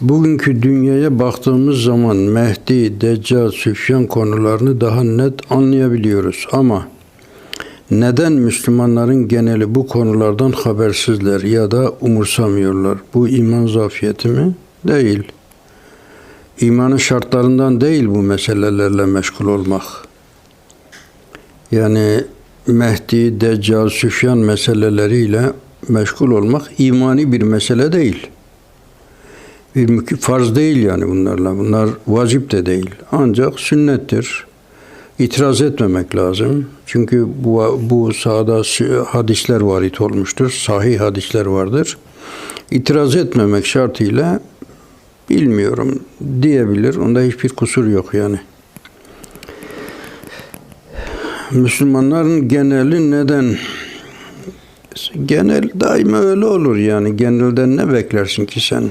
Bugünkü dünyaya baktığımız zaman Mehdi, Deccal, Süfyan konularını daha net anlayabiliyoruz ama neden Müslümanların geneli bu konulardan habersizler ya da umursamıyorlar? Bu iman zafiyeti mi? Değil. İmanın şartlarından değil bu meselelerle meşgul olmak. Yani Mehdi, Deccal, Süfyan meseleleriyle meşgul olmak imani bir mesele değil. Bir mükü- farz değil yani bunlarla. Bunlar vacip de değil. Ancak sünnettir. İtiraz etmemek lazım. Çünkü bu, bu sahada hadisler varit olmuştur. Sahih hadisler vardır. İtiraz etmemek şartıyla bilmiyorum diyebilir. Onda hiçbir kusur yok yani. Müslümanların geneli neden genel daima öyle olur yani genelden ne beklersin ki sen?